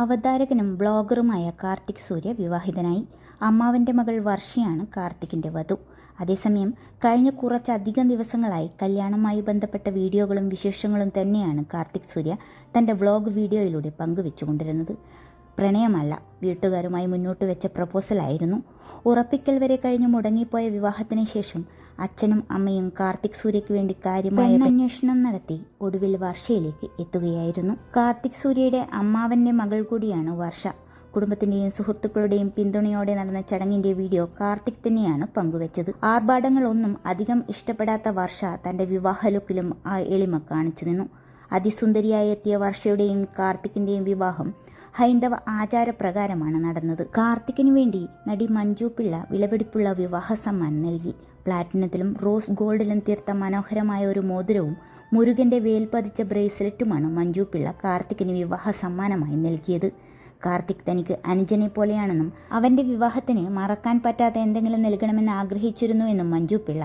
അവതാരകനും ബ്ലോഗറുമായ കാർത്തിക് സൂര്യ വിവാഹിതനായി. അമ്മാവന്റെ മകൾ വർഷയാണ് കാർത്തിക്കിന്റെ വധു. അതേസമയം കഴിഞ്ഞ കുറച്ചധികം ദിവസങ്ങളായി കല്യാണവുമായി ബന്ധപ്പെട്ട വീഡിയോകളും വിശേഷങ്ങളും തന്നെയാണ് കാർത്തിക് സൂര്യ തന്റെ വ്ളോഗ് വീഡിയോയിലൂടെ പങ്കുവെച്ചുകൊണ്ടിരുന്നത്. പ്രണയമല്ല. വീട്ടുകാരുമായി മുന്നോട്ട് വെച്ച പ്രപ്പോസലായിരുന്നു ഉറപ്പിക്കൽ വരെ കഴിഞ്ഞ് മുടങ്ങിപ്പോയ വിവാഹത്തിന് ശേഷം അച്ഛനും അമ്മയും കാർത്തിക് സൂര്യയ്ക്ക് വേണ്ടി കാര്യമായ അന്വേഷണം നടത്തി ഒടുവിൽ വർഷയിലേക്ക് എത്തുകയായിരുന്നു. കാർത്തിക് സൂര്യയുടെ അമ്മാവന്റെ മകൾ കൂടിയാണ് വർഷ. കുടുംബത്തിന്റെയും സുഹൃത്തുക്കളുടെയും പിന്തുണയോടെ നടന്ന ചടങ്ങിന്റെ വീഡിയോ കാർത്തിക് തന്നെയാണ് പങ്കുവച്ചത്. ആർഭാടങ്ങളൊന്നും അധികം ഇഷ്ടപ്പെടാത്ത വർഷ തന്റെ വിവാഹ ലുക്കിലും ആ എളിമ കാണിച്ചു നിന്നു. അതിസുന്ദരിയായി എത്തിയ വർഷയുടെയും കാർത്തിക്കിന്റെയും വിവാഹം ഹൈന്ദവ ആചാരപ്രകാരമാണ് നടന്നത്. കാർത്തിക്കിന് വേണ്ടി നടി മഞ്ജു പിള്ള വിലപിടിപ്പുള്ള വിവാഹ സമ്മാനം നൽകി. പ്ലാറ്റിനത്തിലും റോസ് ഗോൾഡിലും തീർത്ത മനോഹരമായ ഒരു മോതിരവും മുരുകന്റെ വേൽ പതിച്ച ബ്രേസ്ലെറ്റുമാണ് മഞ്ജു പിള്ള കാർത്തിക്കിന് വിവാഹ സമ്മാനമായി നൽകിയത്. കാർത്തിക് തനിക്ക് അനുജനെ പോലെയാണെന്നും അവന്റെ വിവാഹത്തിന് മറക്കാൻ പറ്റാത്ത എന്തെങ്കിലും നൽകണമെന്ന് ആഗ്രഹിച്ചിരുന്നു എന്നും മഞ്ജു പിള്ള